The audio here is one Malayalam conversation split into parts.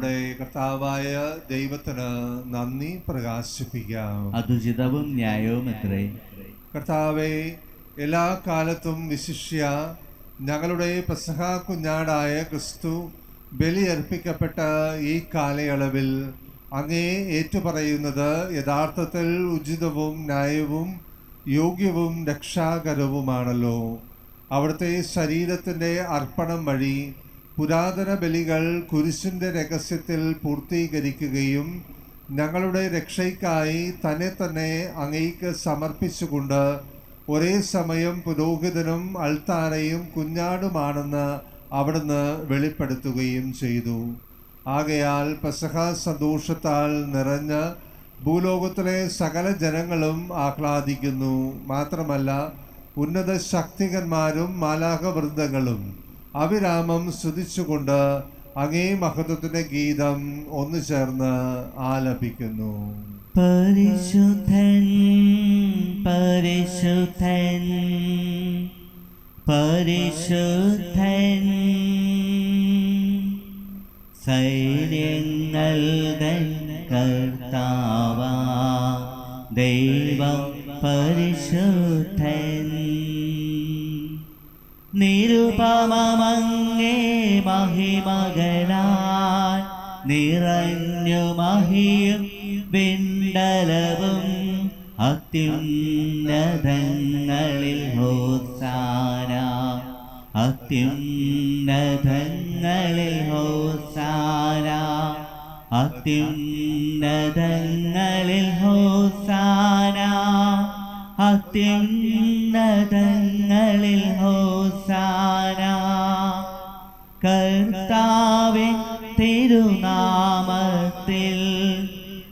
നമ്മുടെ കർത്താവായ ദൈവത്തിന് നന്ദി പ്രകാശിപ്പിക്കാം. അതുചിതവും ന്യായവും എത്രേ കർത്താവെ എല്ലാ കാലത്തും വിശിഷ്യ ഞങ്ങളുടെ പെസഹ കുഞ്ഞാടായ ക്രിസ്തു ബലിയർപ്പിക്കപ്പെട്ട ഈ കാലയളവിൽ അങ്ങേ ഏറ്റുപറയുന്നത് യഥാർത്ഥത്തിൽ ഉചിതവും ന്യായവും യോഗ്യവും രക്ഷാകരവുമാണല്ലോ. അവിടുത്തെ ശരീരത്തിന്റെ അർപ്പണം വഴി പുരാതന ബലികൾ കുരിശിന്റെ രഹസ്യത്തിൽ പൂർത്തീകരിക്കുകയും ഞങ്ങളുടെ രക്ഷയ്ക്കായി തന്നെ തന്നെ അങ്ങേക്ക് സമർപ്പിച്ചുകൊണ്ട് ഒരേ സമയം പുരോഹിതനും അൾത്താരയും കുഞ്ഞാടുമാണെന്ന് അവിടുന്ന് വെളിപ്പെടുത്തുകയും ചെയ്തു. ആകയാൽ പെസഹ സന്തോഷത്താൽ നിറഞ്ഞ ഭൂലോകത്തിലെ സകല ജനങ്ങളും ആഹ്ലാദിക്കുന്നു. മാത്രമല്ല ഉന്നത ശക്തികന്മാരും മാലാഹവൃന്ദങ്ങളും അവിരാമം സ്തുതിച്ചുകൊണ്ട് അങ്ങേ മഹത്വത്തിന്റെ ഗീതം ഒന്നു ചേർന്ന് ആലപിക്കുന്നു. പരിശുദ്ധൻ പരിശുദ്ധൻ പരിശുദ്ധൻ. സൈന്യങ്ങളുടെ കർത്താവ ദൈവം പരിശുദ്ധൻ. നിരുപമങ്ങേ മഹിമകളാൽ നിറഞ്ഞു മഹിയും വിണ്ടലവും അത്യുന്നതങ്ങളിൽ ഹോസാന. അത്യുന്നതങ്ങളിൽ ഹോസാന. അത്യുന്നതങ്ങളിൽ ഹോസാന. അത്യുന്നതങ്ങളിൽ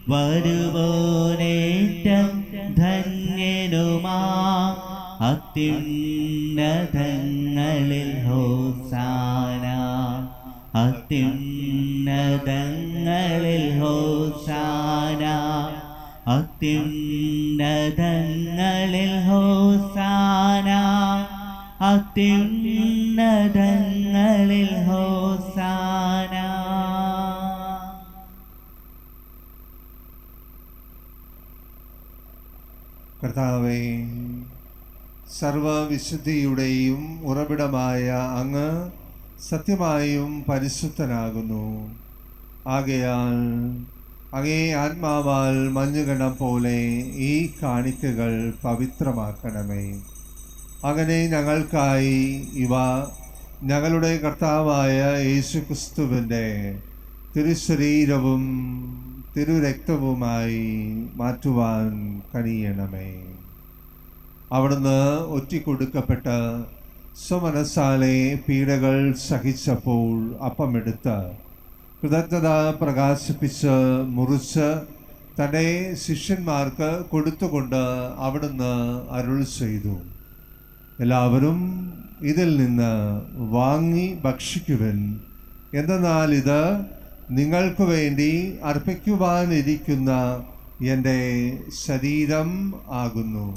വരുവോനേറ്റം ധന്യനുമാ. അത്യുന്നതങ്ങളിൽ ഹോസാന. അത്യുന്നതങ്ങളിൽ ഹോസാന. അത്യുന്നതങ്ങളിൽ ഹോസാന. അത്യുന്നതങ്ങളിൽ സർവവിശുദ്ധിയുടെയും ഉറവിടമായ അങ്ങ് സത്യമായും പരിശുദ്ധനാകുന്നു. ആകയാൽ അങ്ങേ ആത്മാവാൽ മഞ്ഞുകണം പോലെ ഈ കാണിക്കകൾ പവിത്രമാക്കണമേ. അങ്ങനെ ഞങ്ങൾക്കായി ഇവ ഞങ്ങളുടെ കർത്താവായ യേശുക്രിസ്തുവിന്റെ തിരുശരീരവും തിരുരക്തവുമായി മാറ്റുവാൻ കഴിയണമേ. അവിടുന്ന് ഒറ്റിക്കൊടുക്കപ്പെട്ട് സ്വമനസാലെ പീഡകൾ സഹിച്ചപ്പോൾ അപ്പമെടുത്ത് കൃതജ്ഞത പ്രകാശിപ്പിച്ച് മുറിച്ച് തന്റെ ശിഷ്യന്മാർക്ക് കൊടുത്തുകൊണ്ട് അവിടുന്ന് അരുൾ ചെയ്തു. എല്ലാവരും ഇതിൽ നിന്ന് വാങ്ങി ഭക്ഷിക്കുവൻ. എന്തെന്നാൽ ഇത് നിങ്ങൾക്ക് വേണ്ടി അർപ്പിക്കുവാനിരിക്കുന്ന എന്റെ ശരീരം ആകുന്നു.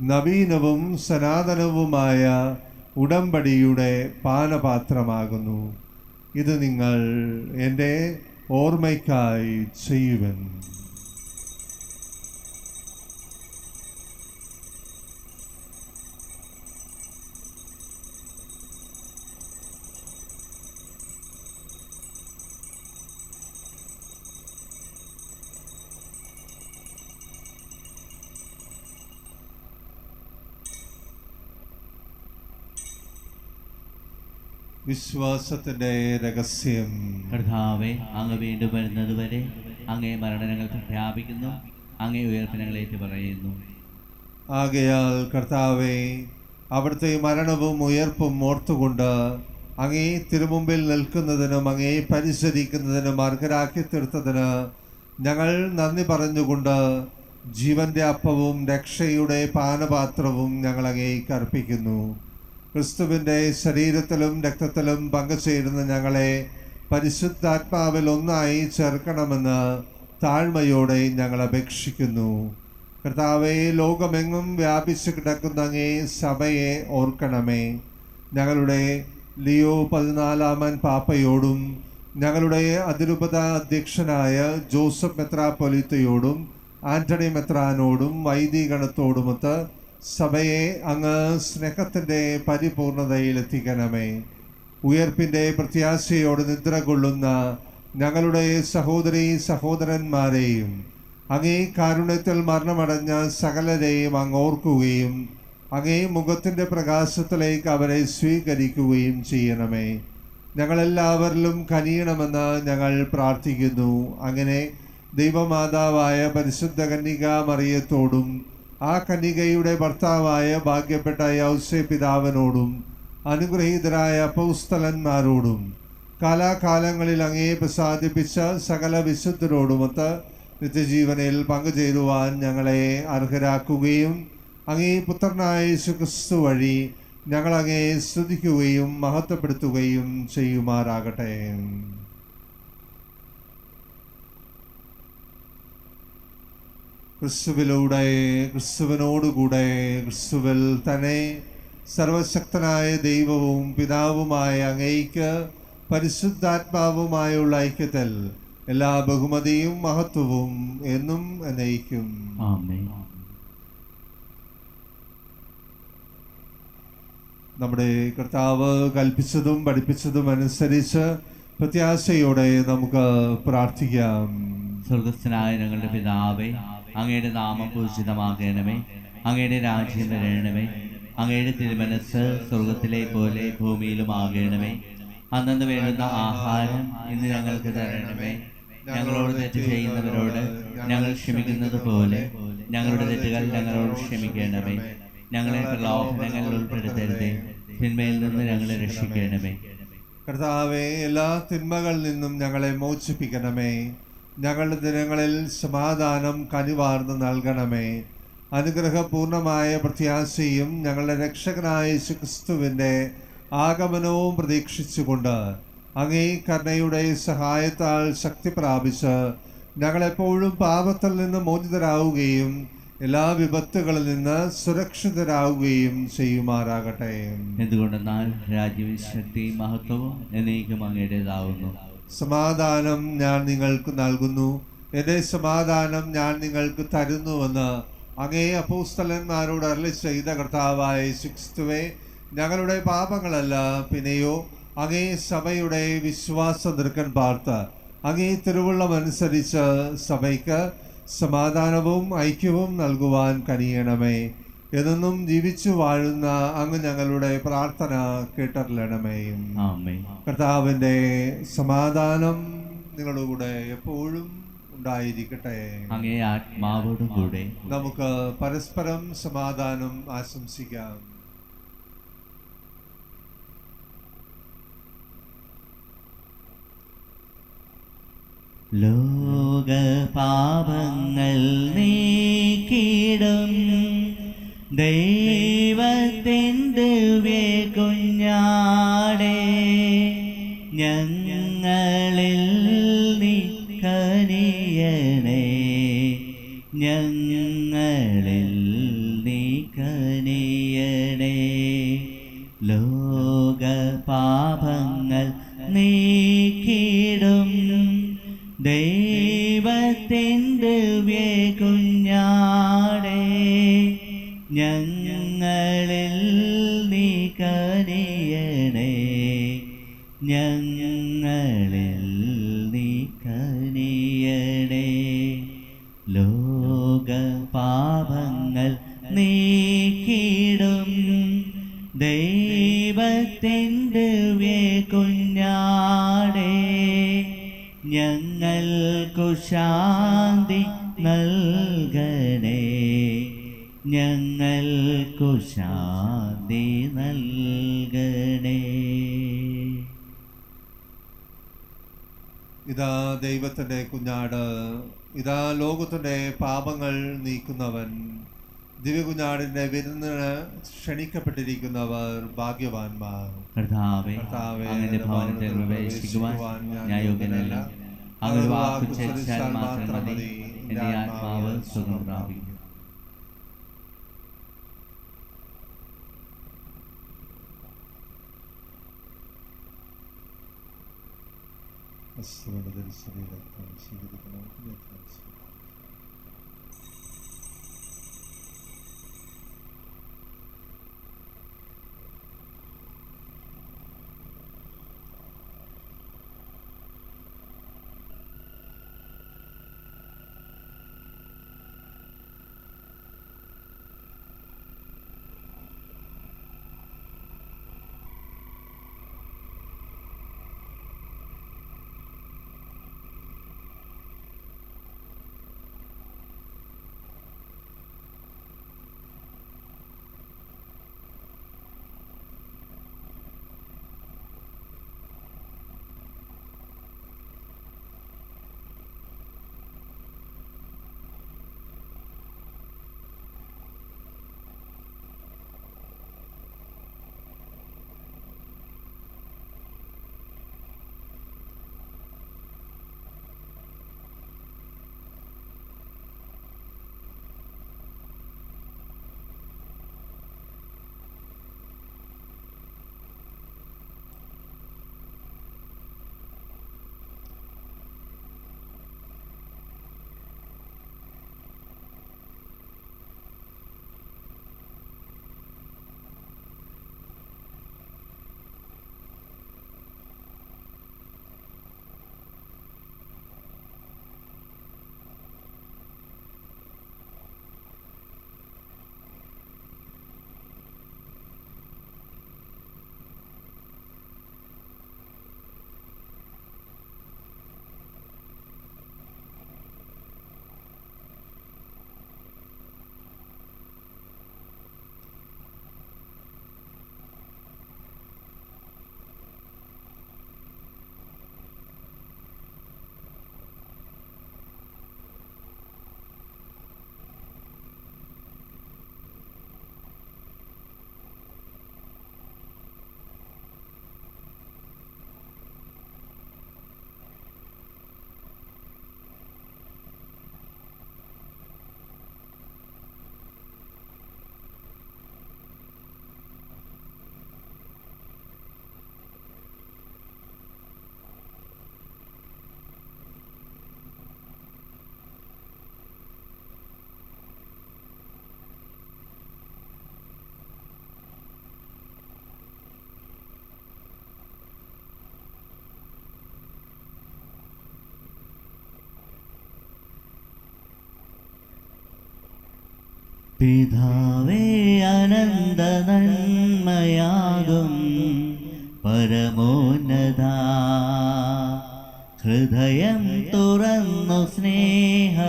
നവീനവും സനാതനവുമായ ഉടമ്പടിയുടെ പാനപാത്രമാകുന്നു. ഇത് നിങ്ങൾ എന്റെ ഓർമ്മയ്ക്കായി ചെയ്യുവൻ. വിശ്വാസത്തിന്റെ രഹസ്യം. കർത്താവെ അങ്ങ് വീണ്ടും വരുന്നതുവരെ അങ്ങേ മരണങ്ങൾ പ്രഖ്യാപിക്കുന്നു അങ്ങേ ഉയർത്തനങ്ങളേറ്റ് പറയുന്നു. ആകയാൽ കർത്താവെ അവിടുത്തെ മരണവും ഉയർപ്പും ഓർത്തുകൊണ്ട് അങ്ങേ തിരുമുമ്പിൽ നിൽക്കുന്നതിനും അങ്ങേ പരിശോധിക്കുന്നതിനും അർഹരാക്കി തീർത്തതിന് ഞങ്ങൾ നന്ദി പറഞ്ഞുകൊണ്ട് ജീവന്റെ അപ്പവും രക്ഷയുടെ പാനപാത്രവും ഞങ്ങൾ അങ്ങേക്ക് അർപ്പിക്കുന്നു. ക്രിസ്തുവിന്റെ ശരീരത്തിലും രക്തത്തിലും പങ്കുചേരുന്ന ഞങ്ങളെ പരിശുദ്ധാത്മാവിൽ ഒന്നായി ചേർക്കണമെന്ന് താഴ്മയോടെ ഞങ്ങൾ അപേക്ഷിക്കുന്നു. കർത്താവെ ലോകമെങ്ങും വ്യാപിച്ചു കിടക്കുന്ന അങ്ങേ സഭയെ ഓർക്കണമേ. ഞങ്ങളുടെ ലിയോ പതിനാലാമൻ പാപ്പയോടും ഞങ്ങളുടെ അതിരൂപത അധ്യക്ഷനായ ജോസഫ് മെത്രാപ്പൊലിത്തയോടും ആന്റണി മെത്രാനോടും വൈദികണത്തോടുമൊത്ത് സഭയെ അങ്ങ് സ്നേഹത്തിന്റെ പരിപൂർണതയിലെത്തിക്കണമേ. ഉയർപ്പിന്റെ പ്രത്യാശയോട് നിദ്ര കൊള്ളുന്ന ഞങ്ങളുടെ സഹോദരി സഹോദരന്മാരെയും അങ്ങേ കാരുണ്യത്തിൽ മരണമടഞ്ഞ സകലരെയും അങ്ങ് ഓർക്കുകയും അങ്ങേ മുഖത്തിന്റെ പ്രകാശത്തിലേക്ക് അവരെ സ്വീകരിക്കുകയും ചെയ്യണമേ. ഞങ്ങളെല്ലാവരിലും കനിയണമെന്ന് ഞങ്ങൾ പ്രാർത്ഥിക്കുന്നു. അങ്ങനെ ദൈവമാതാവായ പരിശുദ്ധ കന്യക മറിയത്തോടും ആ കനികയുടെ ഭർത്താവായ ഭാഗ്യപ്പെട്ട യൗസെ പിതാവിനോടും അനുഗ്രഹീതരായ പൗസ്തലന്മാരോടും കാലാകാലങ്ങളിൽ അങ്ങേ പ്രസാദിപ്പിച്ച സകല വിശുദ്ധരോടുമൊത്ത് നിത്യജീവനിൽ പങ്കുചേരുവാൻ ഞങ്ങളെ അർഹരാക്കുകയും അങ്ങേ പുത്രനായ യേശുക്രിസ്തു വഴി ഞങ്ങളങ്ങേ ശ്രദ്ധിക്കുകയും മഹത്വപ്പെടുത്തുകയും ചെയ്യുമാറാകട്ടെ. ക്രിസ്തുവിലൂടെ ക്രിസ്തുവിനോടുകൂടെ ക്രിസ്തുവിൽ തന്നെ സർവശക്തനായ ദൈവവും പിതാവുമായ അങ്ങേയ്ക്ക് പരിശുദ്ധാത്മാവുമായുള്ള ഐക്യത്തിൽ എല്ലാ ബഹുമതിയും മഹത്വവും എന്നും എന്നയിക്കും. നമ്മുടെ കർത്താവ് കൽപ്പിച്ചതും പഠിപ്പിച്ചതും അനുസരിച്ച് പ്രത്യാശയോടെ നമുക്ക് പ്രാർത്ഥിക്കാം. സ്വർഗസ്ഥനായ ഞങ്ങളുടെ പിതാവേ അങ്ങയുടെ നാമം പൂജിതമാകണമേ അങ്ങയുടെ രാജ്യം വരണമേ. അങ്ങയുടെ തിരുമനസ് സ്വർഗത്തിലെ പോലെ ഭൂമിയിലും ആകണമേ അന്നു വേണ്ടുന്ന ആഹാരം ഇന്ന് ഞങ്ങൾക്ക് തരണമേ. ഞങ്ങളോട് തെറ്റ് ചെയ്യുന്നവരോട് ഞങ്ങൾ ക്ഷമിക്കുന്നത് പോലെ ഞങ്ങളുടെ തെറ്റുകൾ ഞങ്ങളോട് ക്ഷമിക്കണമേ. ഞങ്ങളെ പ്രലോഭനങ്ങളിൽ ഉൾപ്പെടുത്തരുതേ. തിന്മയിൽ നിന്ന് ഞങ്ങളെ രക്ഷിക്കണമേ. കർത്താവെ എല്ലാ തിന്മകളിൽ നിന്നും ഞങ്ങളെ മോചിപ്പിക്കണമേ. ഞങ്ങളുടെ ദിനങ്ങളിൽ സമാധാനം കനിവാർന്ന് നൽകണമേ. അനുഗ്രഹപൂർണമായ പ്രത്യാശയും ഞങ്ങളുടെ രക്ഷകനായ ക്രിസ്തുവിന്റെ ആഗമനവും പ്രതീക്ഷിച്ചുകൊണ്ട് അങ്ങേ കരുണയുടെ സഹായത്താൽ ശക്തി പ്രാപിച്ച് ഞങ്ങളെപ്പോഴും പാപത്തിൽ നിന്ന് മോചിതരാവുകയും എല്ലാ വിപത്തുകളിൽ നിന്ന് സുരക്ഷിതരാവുകയും ചെയ്യുമാറാകട്ടെ. എന്തുകൊണ്ടെന്നാൽ രാജ്യവും ശക്തിയും മഹത്വവും എന്നേക്കും അങ്ങയുടേതാവുന്നു. സമാധാനം ഞാൻ നിങ്ങൾക്ക് നൽകുന്നു. എന്റെ സമാധാനം ഞാൻ നിങ്ങൾക്ക് തരുന്നുവെന്ന് അങ്ങേ അപ്പോസ്തലന്മാരോട് അരളി ചെയ്ത കർത്താവായ ശിക്സ്തുവെ ഞങ്ങളുടെ പാപങ്ങളല്ല. പിന്നെയോ അങ്ങേ സഭയുടെ വിശ്വാസ നിർക്കൻ പാർത്ത് അങ്ങേ തിരുവുള്ളമനുസരിച്ച് സഭയ്ക്ക് സമാധാനവും ഐക്യവും നൽകുവാൻ കനിയണമേ. എന്നും ജീവിച്ചു വാഴുന്ന അങ്ങ് ഞങ്ങളുടെ പ്രാർത്ഥന കേട്ടറിയണമേ. കർത്താവിന്റെ സമാധാനം നിങ്ങളുടെ കൂടെ എപ്പോഴും ഉണ്ടായിരിക്കട്ടെ. അങ്ങേ ആത്മാവോടും കൂടെ. നമുക്ക് പരസ്പരം സമാധാനം ആശംസിക്കാം. ലോക പാപങ്ങൾ നീക്കിടും ദൈവത്തിന്റെ കുഞ്ഞാടെ ഞങ്ങളിൽ നീ കനിയണേ ഞങ്ങളിൽ നീ കനിയണേ ലോക പാപങ്ങൾ ശാന്തി നൽകണേ. ഇതാ ദൈവത്തിന്റെ കുഞ്ഞാട് ഇതാ ലോകത്തിന്റെ പാപങ്ങൾ നീക്കുന്നവൻ ദിവ്യകുഞ്ഞാടിന്റെ വിരുന്നിന് ക്ഷണിക്കപ്പെട്ടിരിക്കുന്നവർ കർത്താവേ, അങ്ങയുടെ ഭവനത്തിൽ പ്രവേശിക്കുവാൻ ഞാൻ യോഗ്യനല്ല. അങ്ങ് ഒരു വാക്ക് മാത്രം മതി. എന്റെ ആത്മാവ് സുഖം പ്രാപിക്കും. Essere vedere sapere, come si vede. പിതാവേ അനന്ത നന്മയാകും പരമോന്നത. ഹൃദയം തുറന്നു സ്നേഹമേകും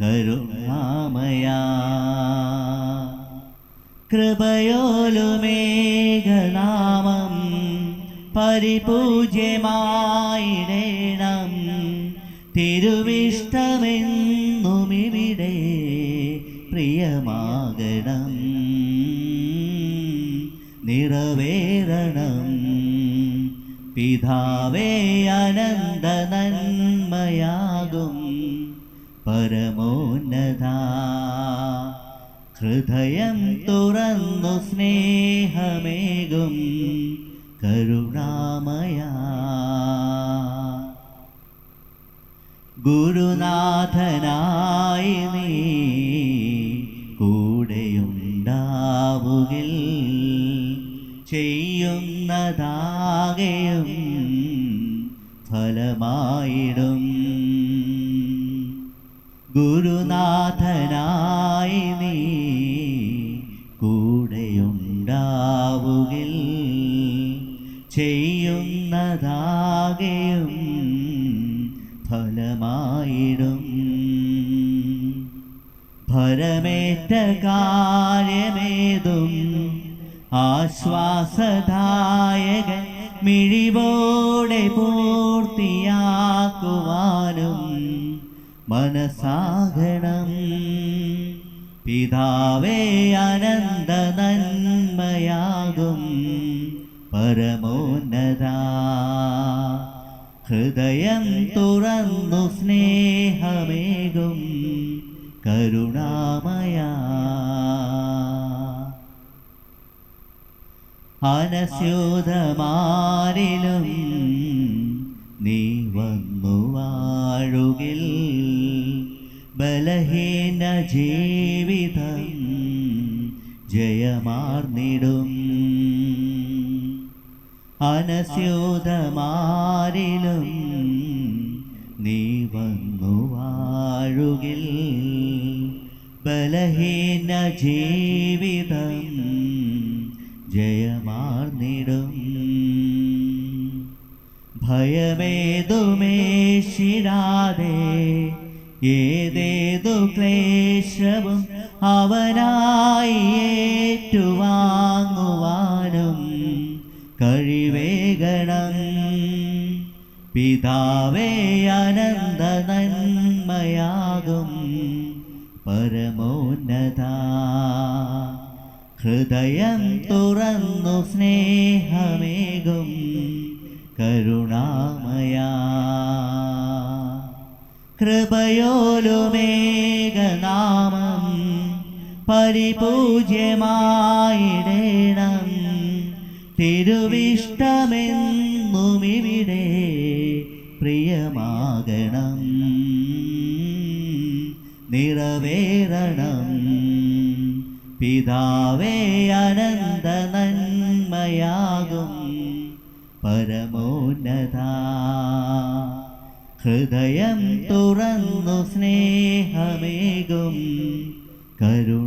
കരുണാമയാ. കൃപയോലുമേഘനാമം പരിപൂജ്യമായിടേണം. തിരുവിഷ്ടമെന്നുമിവിടെ നിറവേറണം. പിതാവേ അനന്ത നന്മയാകും പരമോന്നത. ഹൃദയം തുറന്നു സ്നേഹമേകും. കരുണാമയ. ഗുരുനാഥനായി നീ ചെയ്യുന്നതാകെയും ഫലമായിടും. ഗുരുനാഥനായി നീ കൂടെയുണ്ടാവുകിൽ ചെയ്യുന്നതാകെയും ഫലമായിടും. ഭരമേറ്റ കാര്യമേതും ആശ്വാസദായകൻ മിഴിവോടെ പൂർത്തിയാക്കുവാനും മനസാകണം. പിതാവേ അനന്ത നന്മയാകും പരമോന്നത. ഹൃദയം തുറന്നു സ്നേഹമേകും കരുണാമയ. അനസ്യൂതമാരിലും നീ വന്നു വാഴുകിൽ ബലഹീന ജീവിതം ജയമാർന്നിടും. അനസ്യൂതമാരിലും നീ വന്നു വാഴുകിൽ ബലഹീന ജീവിതം ഭയമേതുമേശിടാതെ ഏതേതു ക്ലേശവും അവനായി ഏറ്റുവാങ്ങുവാനും കഴിവേകണം. പിതാവേ അനന്ത നന്മയാകും പരമോന്നത. ഹൃദയം തുറന്നു സ്നേഹമേകും കരുണാമയ. കൃപയോലുമേകനാമം പരിപൂജ്യമായിടേണം. തിരുവിഷ്ടമെന്നുമിവിടെ പ്രിയമാകണം. നിറവേറണം. പിതാവേ അനന്ത പരമോന്നത ഹൃദയം തുറന്നു സ്നേഹമേകും കരുണാമയ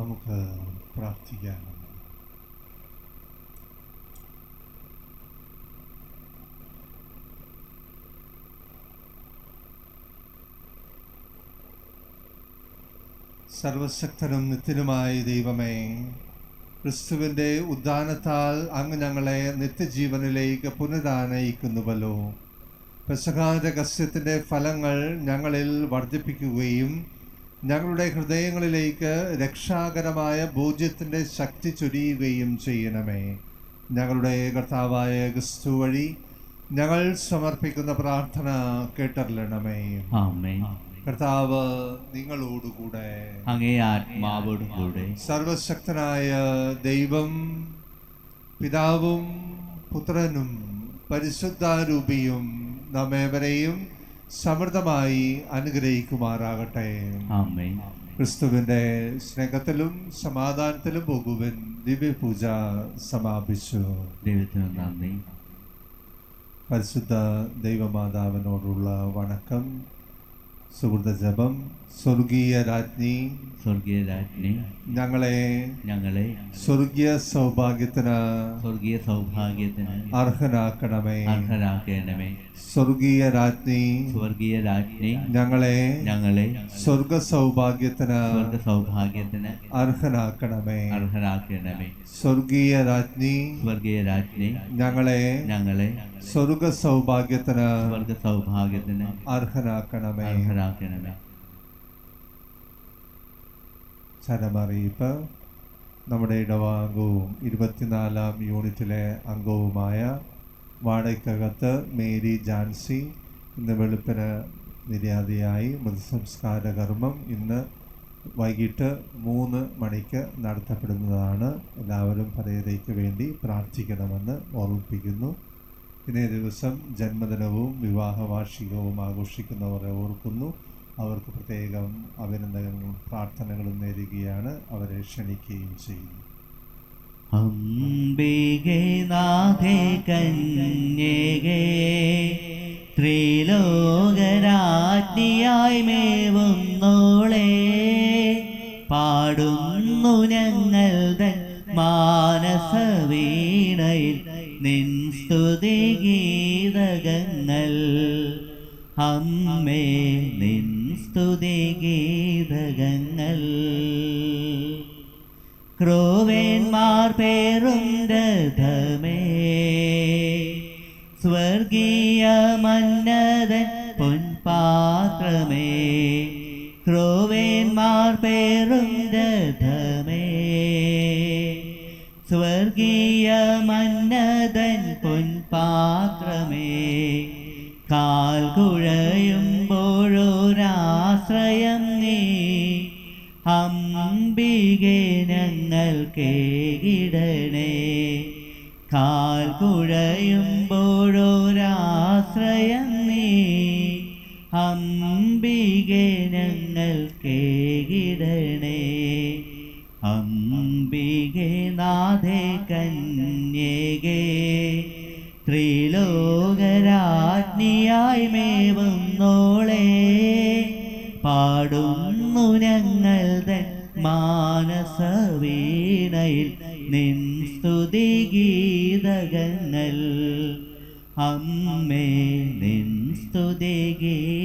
നമുക്ക് പ്രാർത്ഥിക്കാം സർവശക്തനും നിത്യനുമായ ദൈവമേ ക്രിസ്തുവിന്റെ ഉദ്ധാനത്താൽ അങ്ങ് ഞങ്ങളെ നിത്യജീവനിലേക്ക് പുനരാനയിക്കുന്നുവല്ലോ പെസഹാരഹസ്യത്തിന്റെ ഫലങ്ങൾ ഞങ്ങളിൽ വർദ്ധിപ്പിക്കുകയും ഞങ്ങളുടെ ഹൃദയങ്ങളിലേക്ക് രക്ഷാകരമായ ബോധ്യത്തിന്റെ ശക്തി ചൊരിയുകയും ചെയ്യണമേ. ഞങ്ങളുടെ കർത്താവായ ക്രിസ്തു വഴി ഞങ്ങൾ സമർപ്പിക്കുന്ന പ്രാർത്ഥന കേട്ടറിയണമേ. കർത്താവ് നിങ്ങളോടുകൂടെ. അങ്ങേ ആത്മാവോട് കൂടെ. സർവശക്തനായ ദൈവം പിതാവും പുത്രനും പരിശുദ്ധാരൂപിയും നമ്മേവരെയും സമൃദ്ധമായി അനുഗ്രഹിക്കുമാറാകട്ടെ. ക്രിസ്തുവിന്റെ സ്നേഹത്തിലും സമാധാനത്തിലും പോകുവൻ. ദിവ്യപൂജ സമാപിച്ചു. ദൈവത്തിന് നന്ദി. പരിശുദ്ധ ദൈവമാതാവിനോടുള്ള വണക്കം സുഹൃത ജപം സ്വർഗീയ രാജ്ഞി സ്വർഗീയ രാജ്ഞി ഞങ്ങളെ ഞങ്ങളെ സ്വർഗീയ സൗഭാഗ്യത്തിന് സ്വർഗീയ സൗഭാഗ്യത്തിന് അർഹനാക്കണമേ. അർഹനാക്കണമേ. സ്വർഗീയ രാജ്ഞി സ്വർഗീയ രാജ്ഞി ഞങ്ങളെ ഞങ്ങളെ സ്വർഗ സൗഭാഗ്യത്തിന് സ്വർഗ സൗഭാഗ്യത്തിന് അർഹനാക്കണമേ. അർഹനാക്കണമേ. സ്വർഗീയ രാജ്ഞി സ്വർഗീയ രാജ്ഞി ഞങ്ങളെ ഞങ്ങളെ സ്വർഗ സൗഭാഗ്യത്തിന് സ്വർഗ സൗഭാഗ്യത്തിന് അർഹനാക്കണമേ. അർഹരാക്കണമേ ചരമറിയിപ്പ് നമ്മുടെ ഇടവാംഗവും ഇരുപത്തിനാലാം യൂണിറ്റിലെ അംഗവുമായ വാടകയ്ക്കകത്ത് മേരി ജാൻസി ഇന്ന് വെളുപ്പിന് നിര്യാതയായി മൃതസംസ്കാര കർമ്മം ഇന്ന് വൈകിട്ട് മൂന്ന് മണിക്ക് നടത്തപ്പെടുന്നതാണ്. എല്ലാവരും പരേതയ്ക്ക് വേണ്ടി പ്രാർത്ഥിക്കണമെന്ന് ഓർമ്മിപ്പിക്കുന്നു. ഇന്നേ ദിവസം ജന്മദിനവും വിവാഹ വാർഷികവും ആഘോഷിക്കുന്നവരെ ഓർക്കുന്നു. അവർക്ക് പ്രത്യേകം അഭിനന്ദനങ്ങളും പ്രാർത്ഥനകളും നേരുകയാണ് അവരെ ക്ഷണിക്കുകയും ചെയ്യുന്നു. അംബികേ നാഥേ കന്യകേ ത്രിലോകരാജ്ഞിയായി മേവുന്നോളെ പാടുന്നു ഞങ്ങൾ തൻ മാനസവീണയിൽ നിൻ സ്തുതി ഗീതകങ്ങൾ. അമ്മേ നിൻ സ്തുതി ഗീതകങ്ങൾ. ക്രോവേന്മാർ പേറും രഥമേ സ്വർഗീയ മന്നതൻ പൊൻപാത്രമേ. ക്രോവേന്മാർ രഥമേ സ്വർഗീയ മന്നതൻ പൊൻപാത്രമേ. കാൽ അംബികെ ഞങ്ങൾ കേകിടണേ കാൽ കുഴയുമ്പോഴൊരാശ്രയം നീ. അംബികെ ഞങ്ങൾ കേകിടണേ അംബികെ നാഥേ കന്യകേ. ത്രിലോകരാജ്ഞിയായി മേവുന്നോളെ മാനസ വീണയിൽ നിൻ സ്തുതി ഗീതകങ്ങൾ അമ്മേ നിൻ സ്തുതി ഗീതകങ്ങൾ